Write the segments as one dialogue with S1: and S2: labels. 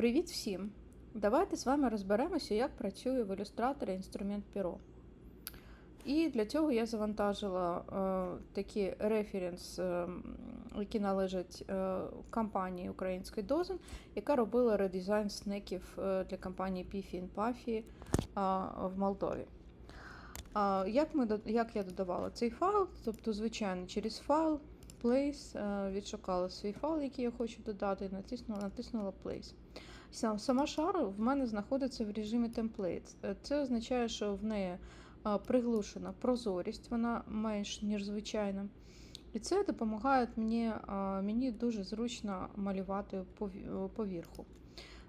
S1: Привіт всім! Давайте з вами розберемося, як працює в ілюстраторі інструмент Piro. І для цього я завантажила е, такі референс, е, які належать е, компанії української Дозен, яка робила редизайн снеків е, для компанії Piffy Puffy е, в Молдові. А, як, ми, як я додавала цей файл? Тобто, звичайно, через файл Place е, відшукала свій файл, який я хочу додати, і натиснула, натиснула Place. Сам- Сама шара в мене знаходиться в режимі templates. Е, Це означає, що в неї е, приглушена прозорість, вона менш ніж звичайна. І це допомагає мені, е, мені дуже зручно малювати поверху.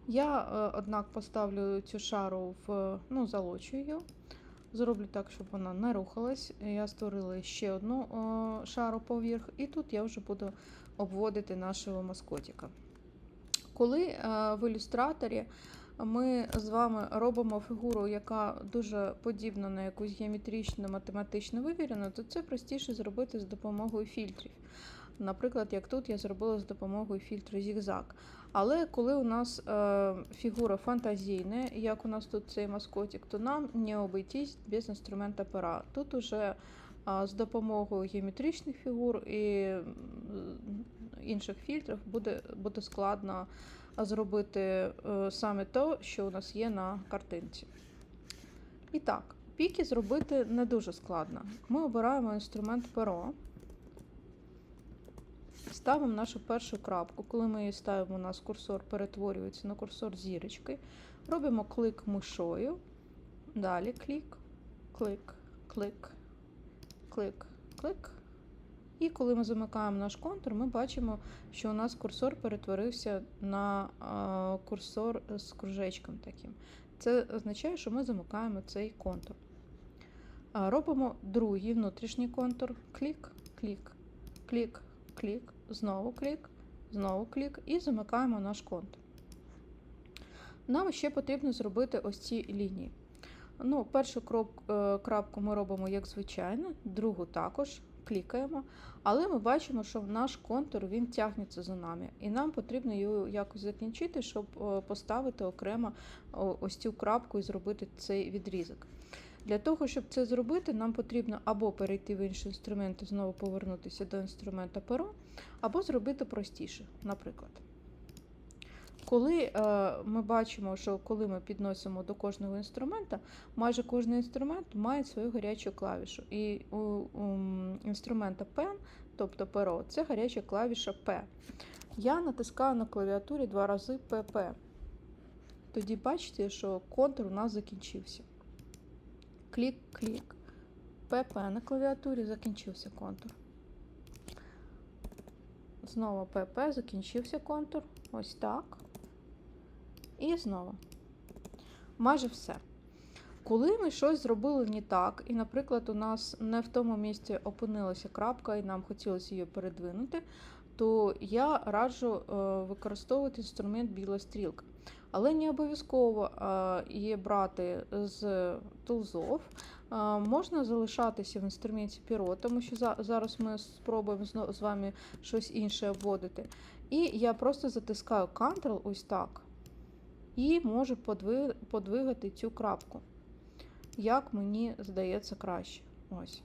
S1: Я, однак, поставлю цю шару в ну, залочу її. Зроблю так, щоб вона не рухалась. Я створила ще одну шару поверх, і тут я вже буду обводити нашого маскотика. Коли е, в ілюстраторі ми з вами робимо фігуру, яка дуже подібна на якусь геометричну, математично вивірену, то це простіше зробити з допомогою фільтрів. Наприклад, як тут я зробила з допомогою фільтру зігзаг. Але коли у нас е, фігура фантазійна, як у нас тут цей маскотик, то нам не обійтись без інструмента пера. Тут уже е, з допомогою геометричних фігур і інших фільтрів буде, буде складно зробити е, саме те, що у нас є на картинці. І так, піки зробити не дуже складно. Ми обираємо інструмент перо. Ставимо нашу першу крапку. Коли ми її ставимо, у нас курсор перетворюється на курсор зірочки. Робимо клик мишою. Далі клік, клик, клик, клик, клик. І коли ми замикаємо наш контур, ми бачимо, що у нас курсор перетворився на курсор з кружечком таким. Це означає, що ми замикаємо цей контур. Робимо другий внутрішній контур. Клік, клік, клік, клік, знову клік, знову клік і замикаємо наш контур. Нам ще потрібно зробити ось ці лінії. Ну, Першу е, крапку ми робимо як звичайно, другу також клікаємо, але ми бачимо, що наш контур він тягнеться за нами, і нам потрібно його якось закінчити, щоб е, поставити окремо ось цю крапку і зробити цей відрізок. Для того, щоб це зробити, нам потрібно або перейти в інший інструмент і знову повернутися до інструмента перо, або зробити простіше, наприклад. Коли е, ми бачимо, що коли ми підносимо до кожного інструмента, майже кожен інструмент має свою гарячу клавішу. І у, інструмента Pen, тобто перо, це гаряча клавіша P. Я натискаю на клавіатурі два рази PP. Тоді бачите, що контур у нас закінчився. Клік-клік. PP на клавіатурі закінчився контур. Знову PP, закінчився контур. Ось так. І знову. Майже все. Коли ми щось зробили не так, і, наприклад, у нас не в тому місці опинилася крапка, і нам хотілося її передвинути, то я раджу е, використовувати інструмент біла стрілка. Але не обов'язково е, її брати з тулзов. Е, Можна залишатися в інструменті Piro, тому що за- зараз ми спробуємо з вами щось інше обводити. І я просто затискаю Ctrl ось так. І можу подвигати цю крапку. Як мені здається краще. Ось.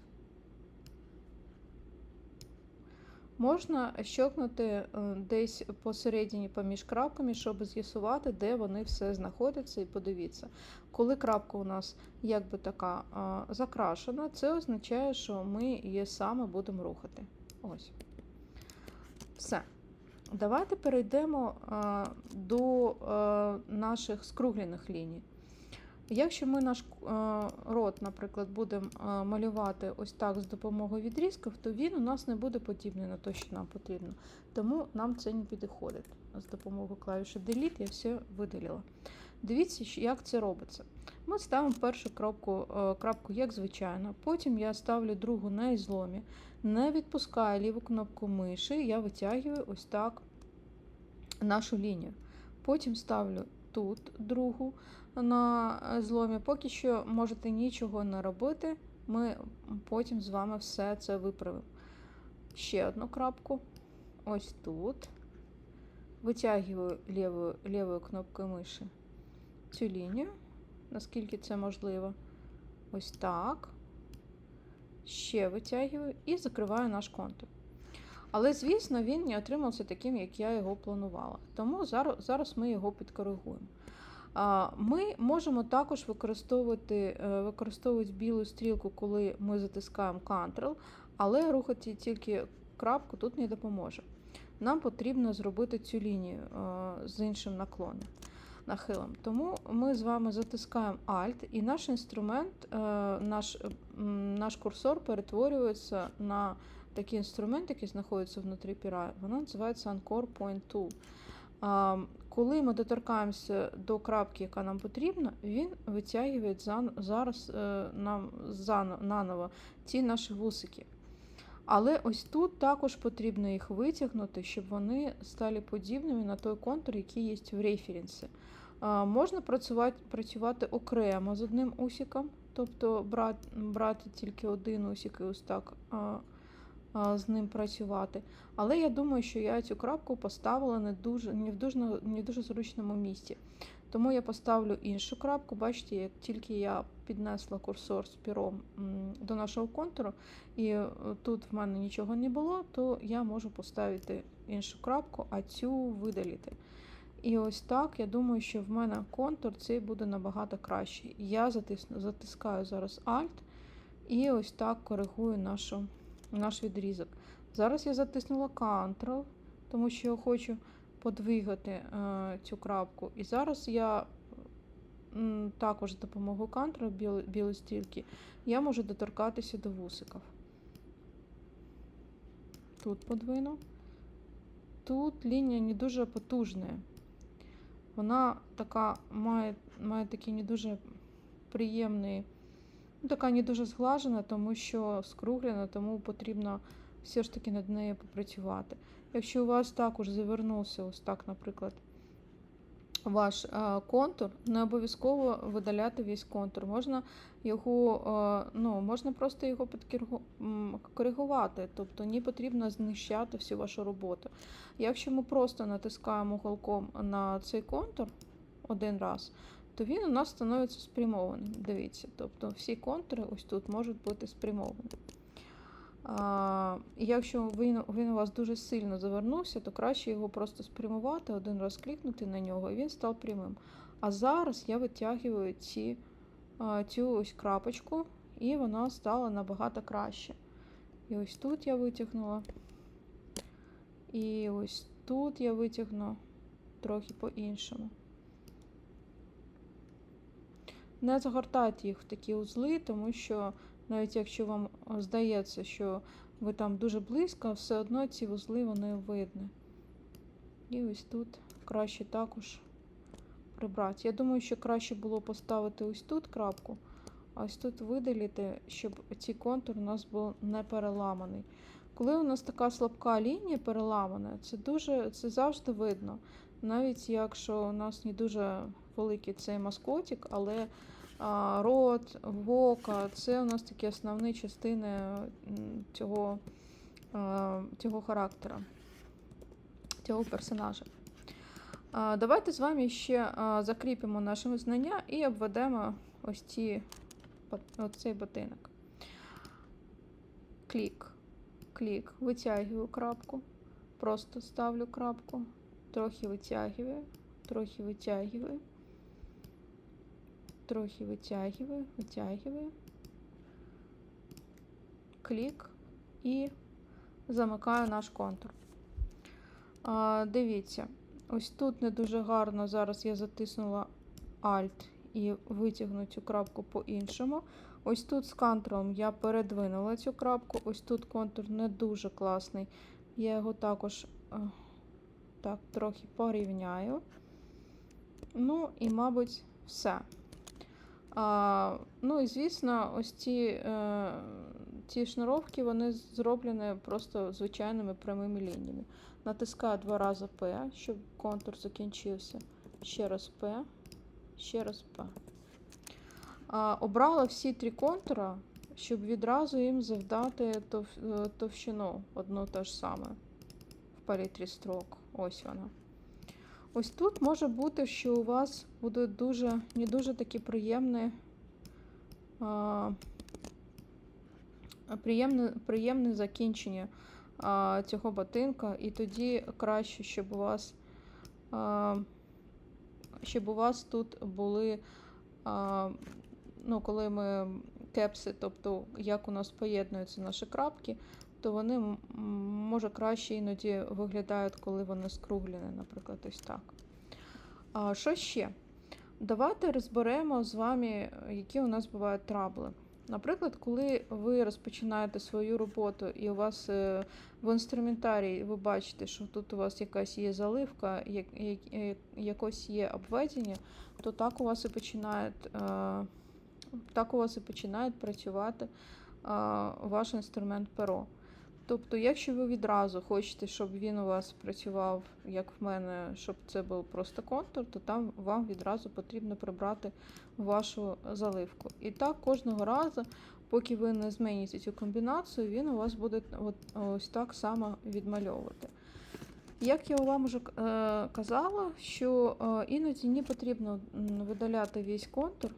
S1: Можна щелкнути е, десь посередині поміж крапками, щоб з'ясувати, де вони все знаходяться, і подивіться. Коли крапка у нас якби така закрашена, це означає, що ми її саме будемо рухати. Ось. Все. Давайте перейдемо а, до а, наших скруглених ліній. Якщо ми наш а, рот, наприклад, будемо малювати ось так з допомогою відрізків, то він у нас не буде подібний на те, що нам потрібно. Тому нам це не підходить. З допомогою клавіші Delete я все видалила. Дивіться, як це робиться. Ми ставимо першу крапку, е, крапку як звичайно, потім я ставлю другу на ізломі, не відпускаю ліву кнопку миші, я витягую ось так нашу лінію. Потім ставлю тут другу на зломі. Поки що можете нічого не робити, ми потім з вами все це виправимо. Ще одну крапку. Ось тут. витягую лівою, лівою кнопкою миші цю лінію, наскільки це можливо. Ось так. Ще витягую і закриваю наш контур. Але, звісно, він не отримався таким, як я його планувала. Тому зараз, зараз ми його підкоригуємо. Ми можемо також використовувати, е, використовувати білу стрілку, коли ми затискаємо Ctrl, але рухати тільки крапку тут не допоможе. Нам потрібно зробити цю лінію е, з іншим наклоном, нахилом. Тому ми з вами затискаємо Alt, і наш інструмент, е, наш, наш курсор перетворюється на такий інструмент, який знаходиться внутрі піра. Воно називається Anchor Point Tool. Коли ми доторкаємося до крапки, яка нам потрібна, він витягує зараз е, нам зано- наново ці наші вусики. Але ось тут також потрібно їх витягнути, щоб вони стали подібними на той контур, який є в референсі. Можна працювати, працювати окремо з одним усиком, тобто брати, брати тільки один усик і ось так з ним працювати. Але я думаю, що я цю крапку поставила не, дуже, не, в, дуже, не в дуже зручному місці. Тому я поставлю іншу крапку. Бачите, як тільки я піднесла курсор з піром до нашого контуру, і е, тут в мене нічого не було, то я можу поставити іншу крапку, а цю видалити. І ось так, я думаю, що в мене контур цей буде набагато кращий. Я затисну, затискаю зараз Alt і ось так коригую нашу, наш відрізок. Зараз я затиснула Ctrl, тому що я хочу подвигати е, цю крапку. І зараз я також з допомогою біл, білої стрілки я можу доторкатися до вусиків. Тут подвину. Тут лінія не дуже потужна. Вона така має, має такий не дуже приємний, ну, така не дуже зглажена, тому що скруглена, тому потрібно все ж таки над нею попрацювати. Якщо у вас також завернувся, ось так, наприклад, ваш е, контур, не обов'язково видаляти весь контур. Можна його, е, ну, можна просто його підкоригувати, тобто не потрібно знищати всю вашу роботу. Якщо ми просто натискаємо голком на цей контур один раз, то він у нас становиться спрямованим. Дивіться, тобто всі контури ось тут можуть бути спрямовані. І якщо він, він у вас дуже сильно завернувся, то краще його просто спрямувати, один раз клікнути на нього, і він став прямим. А зараз я витягую ці, цю ось крапочку, і вона стала набагато краще. І ось тут я витягнула. І ось тут я витягну трохи по-іншому. Не загортайте їх в такі узли, тому що навіть якщо вам здається, що ви там дуже близько, все одно ці вузли вони видні. І ось тут краще також прибрати. Я думаю, що краще було поставити ось тут крапку, а ось тут видалити, щоб цей контур у нас був не переламаний. Коли у нас така слабка лінія переламана, це дуже це завжди видно. Навіть якщо у нас не дуже великий цей маскотик, але рот, вока це у нас такі основні частини цього, цього характера, цього персонажа. Давайте з вами ще закріпимо наші знання і обведемо ось ці, цей ботинок. Клік. Клік, витягую крапку, просто ставлю крапку, трохи витягую, трохи витягую, трохи витягую, витягую, клік і замикаю наш контур. А, Дивіться, ось тут не дуже гарно. Зараз я затиснула Alt і витягну цю крапку по-іншому. Ось тут з контуром я передвинула цю крапку, ось тут контур не дуже класний. Я його також е, так, трохи порівняю. Ну, і, мабуть, все. Ну і звісно, ось ці е, ці шнуровки вони зроблені просто звичайними прямими лініями. Натискаю два рази P, щоб контур закінчився. Ще раз P, ще раз P. Обрала всі три контура, щоб відразу їм завдати товщину одну те ж саме в палітрі строк. Ось вона. Ось тут може бути, що у вас буде дуже не дуже такі приємне, а, приємне, приємне закінчення цього ботинка, і тоді краще, щоб у вас, щоб у вас тут були, ну, коли ми кепси, тобто як у нас поєднуються наші крапки, то вони може краще іноді виглядають, коли вони скруглені, наприклад, ось так. А що ще? Давайте розберемо з вами, які у нас бувають трабли. Наприклад, коли ви розпочинаєте свою роботу і у вас е, в інструментарії ви бачите, що тут у вас якась є заливка, як- якось є обведення, то так у вас і починають, е, так у вас і починають працювати е, ваш інструмент перо. Тобто, якщо ви відразу хочете, щоб він у вас працював, як в мене, щоб це був просто контур, то там вам відразу потрібно прибрати вашу заливку. І так кожного разу, поки ви не зміните цю комбінацію, він у вас буде от, ось так само відмальовувати. Як я вам вже е, казала, що е, іноді не потрібно видаляти весь контур,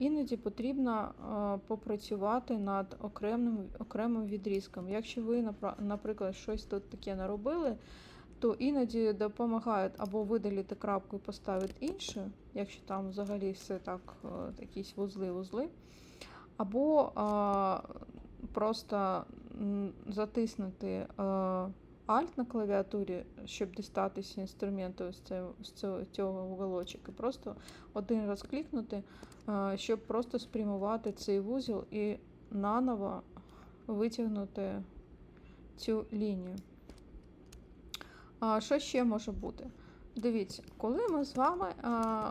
S1: іноді потрібно е, попрацювати над окремим, окремим відрізком. Якщо ви, наприклад, щось тут таке наробили, то іноді допомагають або видалити крапку і поставити іншу, якщо там взагалі все так, е, якісь вузли-вузли, або е, просто затиснути Alt на клавіатурі, щоб дістатися інструменту з цього, з цього, і просто один раз клікнути, е, щоб просто спрямувати цей вузол і наново витягнути цю лінію. Що ще може бути? Дивіться, коли ми з вами,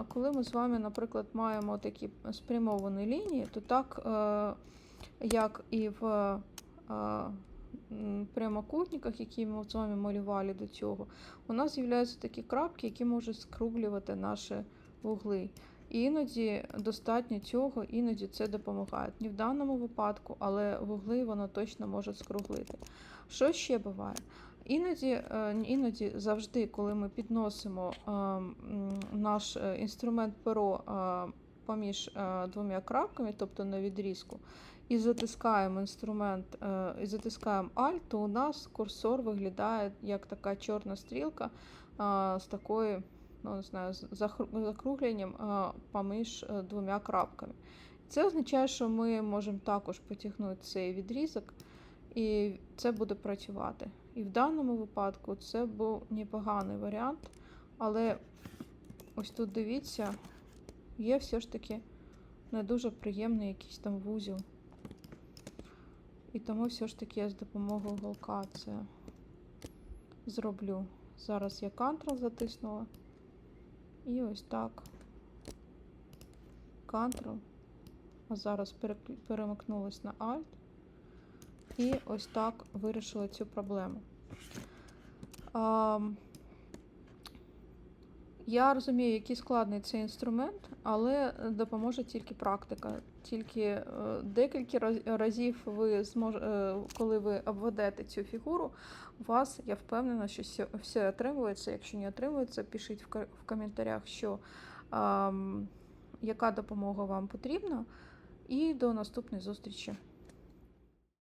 S1: коли ми з вами, наприклад, маємо такі спрямовані лінії, то так, е, як і в е, прямокутниках, які ми з вами малювали до цього, у нас з'являються такі крапки, які можуть скруглювати наші вугли. І іноді достатньо цього, іноді це допомагає. Не в даному випадку, але вугли воно точно може скруглити. Що ще буває? Іноді, е, іноді завжди, коли ми підносимо е, наш е, інструмент перо е, поміж е, двома крапками, тобто на відрізку, і затискаємо інструмент, е, і затискаємо Alt, то у нас курсор виглядає як така чорна стрілка е, з такою, ну не знаю, закругленням поміж двома крапками. Це означає, що ми можемо також потягнути цей відрізок, і це буде працювати. І в даному випадку це був непоганий варіант, але ось тут дивіться, є все ж таки не дуже приємний якийсь там вузол. І тому все ж таки я з допомогою голка це зроблю. Зараз я Ctrl затиснула. І ось так. Ctrl. А зараз перемикнулась на Alt. І ось так вирішила цю проблему. Я розумію, який складний цей інструмент, але допоможе тільки практика. Тільки е, декілька разів ви змож, е, коли ви обведете цю фігуру, у вас, я впевнена, що все, отримується. Якщо не отримується, пишіть в, коментарях, що ам, яка допомога вам потрібна. І до наступної зустрічі.